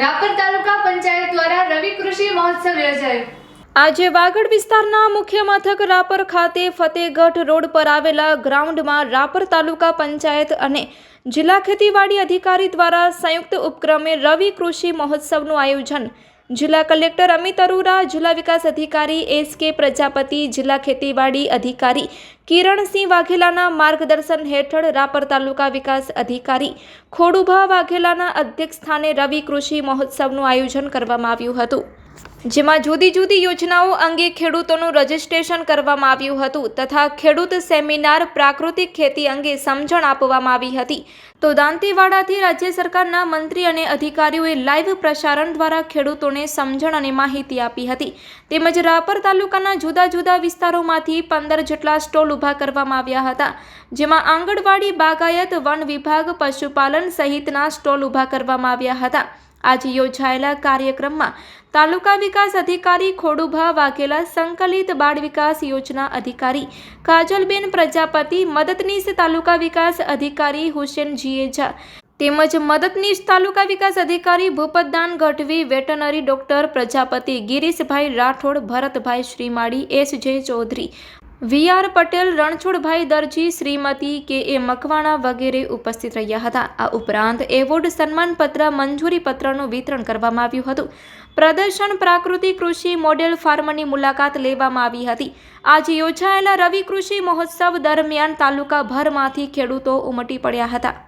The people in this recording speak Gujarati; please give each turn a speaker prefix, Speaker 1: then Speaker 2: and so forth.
Speaker 1: રાપર તાલુકા પંચાયત દ્વારા રવિ કૃષિ મહોત્સવ યોજાયો. આજે વાગડ વિસ્તારના મુખ્ય મથક રાપર ખાતે ફતેહગઢ રોડ પર આવેલા ગ્રાઉન્ડમાં રાપર તાલુકા પંચાયત અને જિલ્લા ખેતીવાડી અધિકારી દ્વારા સંયુક્ત ઉપક્રમે રવિ કૃષિ મહોત્સવનું આયોજન જિલ્લા કલેક્ટર અમિત અરોરા, જિલ્લા વિકાસ અધિકારી એસ કે પ્રજાપતિ, જિલ્લા ખેતીવાડી અધિકારી કિરણસિંહ વાઘેલાના માર્ગદર્શન હેઠળ રાપર તાલુકા વિકાસ અધિકારી ખોડુભા વાઘેલાના અધ્યક્ષ સ્થાને રવિ કૃષિ મહોત્સવનું આયોજન કરવામાં આવ્યું હતું. જેમાં જુદી જુદી યોજનાઓ અંગે ખેડૂતોનું રજીસ્ટ્રેશન કરવામાં આવ્યું હતું તથા ખેડૂત સેમિનાર પ્રાકૃતિક ખેતી અંગે સમજણ આપવામાં આવી હતી. તો દાંતીવાડાથી રાજ્ય સરકારના મંત્રી અને અધિકારીઓએ લાઈવ પ્રસારણ દ્વારા ખેડૂતોને સમજણ અને માહિતી આપી હતી. તેમજ રાપર તાલુકાના જુદા જુદા વિસ્તારોમાંથી પંદર જેટલા સ્ટોલ ઊભા કરવામાં આવ્યા હતા, જેમાં આંગણવાડી બાગાયત વન વિભાગ પશુપાલન સહિતના સ્ટોલ ઊભા કરવામાં આવ્યા હતા. આજે યોજાયેલા કાર્યક્રમમાં તાલુકા વિકાસ અધિકારી ખોડુભા વાઘેલા, સંકલિત બાળ વિકાસ યોજના અધિકારી કાજલબેન પ્રજાપતિ, મદદનીશ તાલુકા વિકાસ અધિકારી હુસેન જીએજા તેમજ મદદનીશ તાલુકા વિકાસ અધિકારી Bhupatdan Gadhvi, veterinary doctor Prajapati, Girishbhai Rathod, Bharatbhai Shrimali, S J Chaudhary V R Patel, Ranchhodbhai Darji, Shrimati K A Makwana વગેરે ઉપસ્થિત રહ્યા હતા. આ ઉપરાંત એવોર્ડ સન્માનપત્ર, મંજૂરી પત્રનું વિતરણ કરવામાં આવ્યું હતું. પ્રદર્શન, પ્રાકૃતિક કૃષિ, મોડેલ ફાર્મની મુલાકાત લેવામાં આવી હતી. આજે યોજાયેલા રવિ કૃષિ મહોત્સવ દરમિયાન તાલુકાભરમાંથી ખેડૂતો ઉમટી પડ્યા હતા.